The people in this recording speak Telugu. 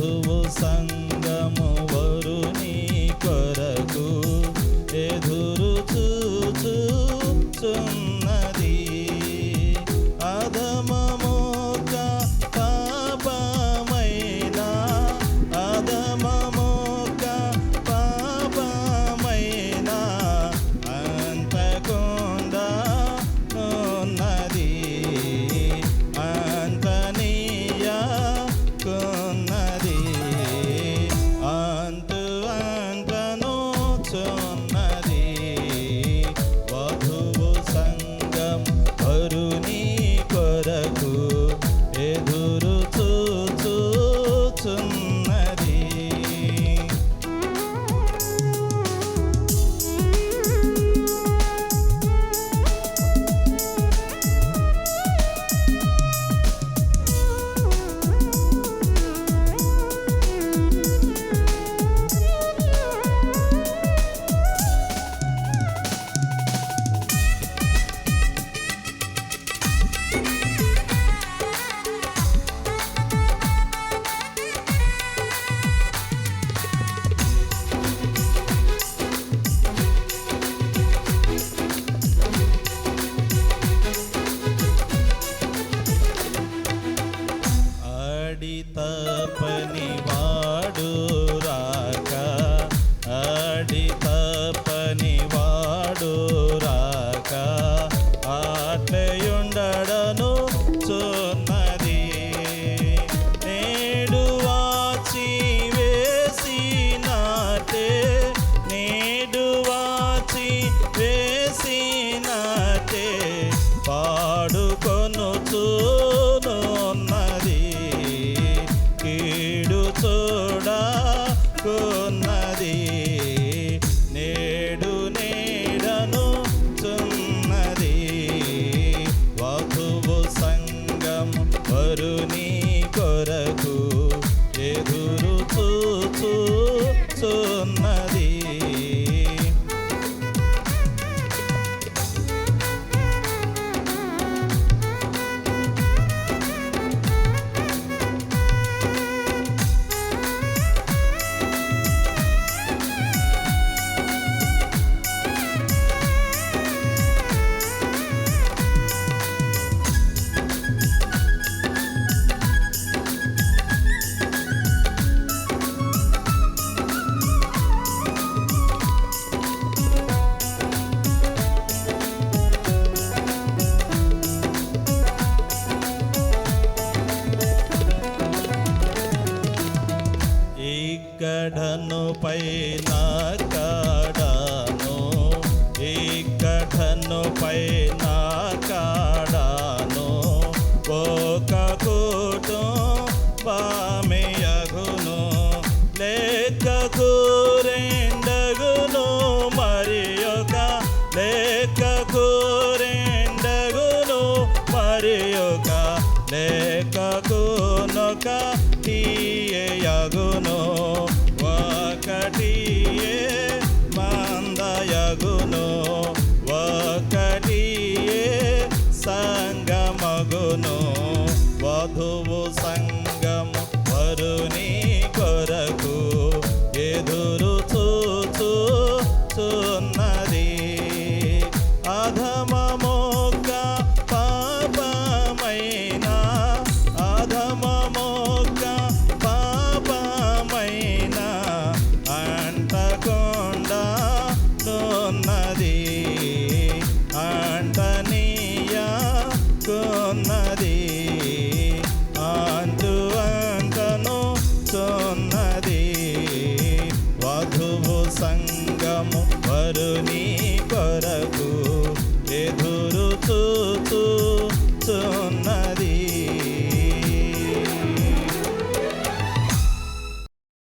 শুভ সা पाप పైన కాడాను. ఇక్కడను పైన కాడాను. ఒక కుటుంబమయగును లెక్కకు రెండగును మరి ఒక లెక్కకు రెండగును మరి ఒక లేఖకునొక తీయగును Bye.